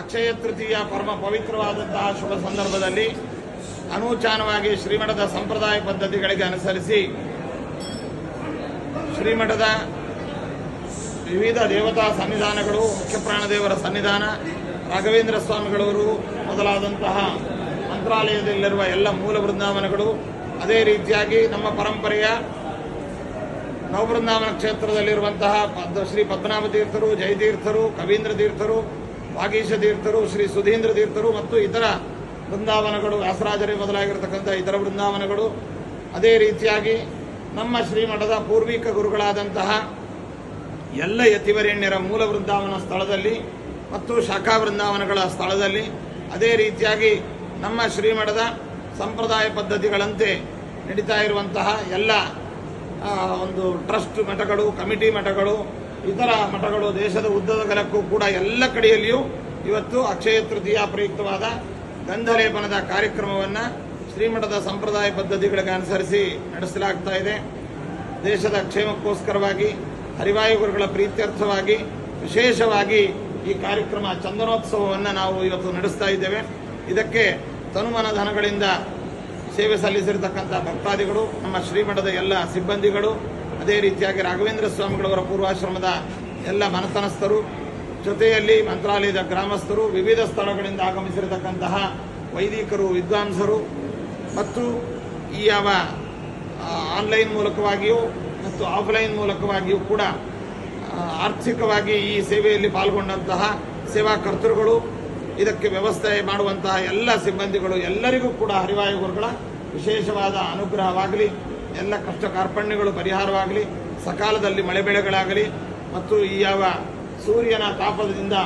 ಅಕ್ಷಯ ತೃತೀಯ ಪರಮ ಪವಿತ್ರವಾದಂತಹ ಶುಭ ಸಂದರ್ಭದಲ್ಲಿ ಅನೂಚಾನವಾಗಿ ಶ್ರೀಮಠದ ಸಂಪ್ರದಾಯ ಪದ್ಧತಿಗಳಿಗೆ ಅನುಸರಿಸಿ ಶ್ರೀಮಠದ ವಿವಿಧ ದೇವತಾ ಸನ್ನಿಧಾನಗಳು, ಮುಖ್ಯ ಪ್ರಾಣದೇವರ ಸನ್ನಿಧಾನ, ರಾಘವೇಂದ್ರ ಸ್ವಾಮಿಗಳವರು ಮೊದಲಾದಂತಹ ಮಂತ್ರಾಲಯದಲ್ಲಿರುವ ಎಲ್ಲ ಮೂಲ ಬೃಂದಾವನಗಳು ಅದೇ ರೀತಿಯಾಗಿ ನಮ್ಮ ಪರಂಪರೆಯ ನವಬೃಂದಾವನ ಕ್ಷೇತ್ರದಲ್ಲಿರುವಂತಹ ಶ್ರೀ ಪದ್ಮನಾಭ ತೀರ್ಥರು ಜಯತೀರ್ಥರು, ಕವೀಂದ್ರ ತೀರ್ಥರು ವಾಗೀಶ ತೀರ್ಥರು, ಶ್ರೀ ಸುಧೀಂದ್ರ ತೀರ್ಥರು ಮತ್ತು ಇತರ ಬೃಂದಾವನಗಳು ವ್ಯಾಸರಾಜರೇ ಮೊದಲಾಗಿರ್ತಕ್ಕಂಥ ಇತರ ಬೃಂದಾವನಗಳು ಅದೇ ರೀತಿಯಾಗಿ ನಮ್ಮ ಶ್ರೀಮಠದ ಪೂರ್ವಿಕ ಗುರುಗಳಾದಂತಹ ಎಲ್ಲ ಯತಿವರೇಣ್ಯರ ಮೂಲ ಬೃಂದಾವನ ಸ್ಥಳದಲ್ಲಿ ಮತ್ತು ಶಾಖಾ ಬೃಂದಾವನಗಳ ಸ್ಥಳದಲ್ಲಿ ಅದೇ ರೀತಿಯಾಗಿ ನಮ್ಮ ಶ್ರೀಮಠದ ಸಂಪ್ರದಾಯ ಪದ್ಧತಿಗಳಂತೆ ನಡೀತಾ ಇರುವಂತಹ ಎಲ್ಲ ಒಂದು ಟ್ರಸ್ಟ್ ಮಠಗಳು, ಕಮಿಟಿ ಮಠಗಳು ಇತರ ಮಠಗಳು, ದೇಶದ ಉದ್ದದ ಉದ್ದಗಲಕ್ಕೂ ಕೂಡ ಎಲ್ಲ ಕಡೆಯಲ್ಲಿಯೂ ಇವತ್ತು ಅಕ್ಷಯ ತೃತೀಯ ಪ್ರಯುಕ್ತವಾದ ಗಂಧಲೇಪನದ ಕಾರ್ಯಕ್ರಮವನ್ನು ಶ್ರೀಮಠದ ಸಂಪ್ರದಾಯ ಪದ್ಧತಿಗಳಿಗೆ ಅನುಸರಿಸಿ ನಡೆಸಲಾಗ್ತಾ ಇದೆ. ದೇಶದ ಕ್ಷೇಮಕ್ಕೋಸ್ಕರವಾಗಿ ಹರಿವಾಯುಗುರುಗಳ ಪ್ರೀತ್ಯರ್ಥವಾಗಿ, ವಿಶೇಷವಾಗಿ ಈ ಕಾರ್ಯಕ್ರಮ ಚಂದನೋತ್ಸವವನ್ನು ನಾವು ಇವತ್ತು ನಡೆಸ್ತಾ ಇದ್ದೇವೆ. ಇದಕ್ಕೆ ತನುಮನ ಧನಗಳಿಂದ ಸೇವೆ ಸಲ್ಲಿಸಿರ್ತಕ್ಕಂಥ ಭಕ್ತಾದಿಗಳು, ನಮ್ಮ ಶ್ರೀಮಠದ ಎಲ್ಲ ಸಿಬ್ಬಂದಿಗಳು ಅದೇ ರೀತಿಯಾಗಿ ರಾಘವೇಂದ್ರ ಸ್ವಾಮಿಗಳವರ ಪೂರ್ವಾಶ್ರಮದ ಎಲ್ಲ ಮನತನಸ್ಥರು, ಜೊತೆಯಲ್ಲಿ ಮಂತ್ರಾಲಯದ ಗ್ರಾಮಸ್ಥರು, ವಿವಿಧ ಸ್ಥಳಗಳಿಂದ ಆಗಮಿಸಿರತಕ್ಕಂತಹ ವೈದಿಕರು, ವಿದ್ವಾಂಸರು, ಮತ್ತು ಈ ಯಾವ ಆನ್ಲೈನ್ ಮೂಲಕವಾಗಿಯೂ ಮತ್ತು ಆಫ್ಲೈನ್ ಮೂಲಕವಾಗಿಯೂ ಕೂಡ ಆರ್ಥಿಕವಾಗಿ ಈ ಸೇವೆಯಲ್ಲಿ ಪಾಲ್ಗೊಂಡಂತಹ ಸೇವಾ ಕರ್ತೃಗಳು, ಇದಕ್ಕೆ ವ್ಯವಸ್ಥೆ ಮಾಡುವಂತಹ ಎಲ್ಲ ಸಿಬ್ಬಂದಿಗಳು ಎಲ್ಲರಿಗೂ ಕೂಡ ಹರಿವಾಯು ಗುರುಗಳ ವಿಶೇಷವಾದ ಅನುಗ್ರಹವಾಗಲಿ. ಎಲ್ಲ ಕಷ್ಟ ಕಾರ್ಪಣ್ಯಗಳು ಪರಿಹಾರವಾಗಲಿ, ಸಕಾಲದಲ್ಲಿ ಮಳೆ ಬೆಳೆಗಳಾಗಲಿ, ಮತ್ತು ಈ ಯಾವ ಸೂರ್ಯನ ತಾಪದಿಂದ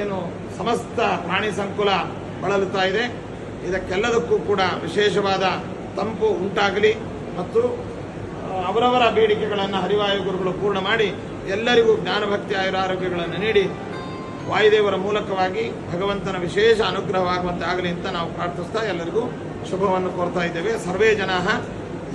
ಏನು ಸಮಸ್ತ ಪ್ರಾಣಿ ಸಂಕುಲ ಬಳಲುತ್ತಾ ಇದೆ. ಇದಕ್ಕೆಲ್ಲದಕ್ಕೂ ಕೂಡ ವಿಶೇಷವಾದ ತಂಪು ಉಂಟಾಗಲಿ ಮತ್ತು ಅವರವರ ಬೇಡಿಕೆಗಳನ್ನು ಹರಿವಾಯು ಗುರುಗಳು ಪೂರ್ಣ ಮಾಡಿ ಎಲ್ಲರಿಗೂ ಜ್ಞಾನಭಕ್ತಿ ಆಯುರಾರೋಗ್ಯಗಳನ್ನು ನೀಡಿ ವಾಯುದೇವರ ಮೂಲಕವಾಗಿ ಭಗವಂತನ ವಿಶೇಷ ಅನುಗ್ರಹವಾಗುವಂತೆ ಆಗಲಿ ಅಂತ ನಾವು ಪ್ರಾರ್ಥಿಸ್ತಾ ಎಲ್ಲರಿಗೂ ಶುಭವನ್ನು ಕೋರ್ತಾ ಇದ್ದೇವೆ. ಸರ್ವೇ ಜನ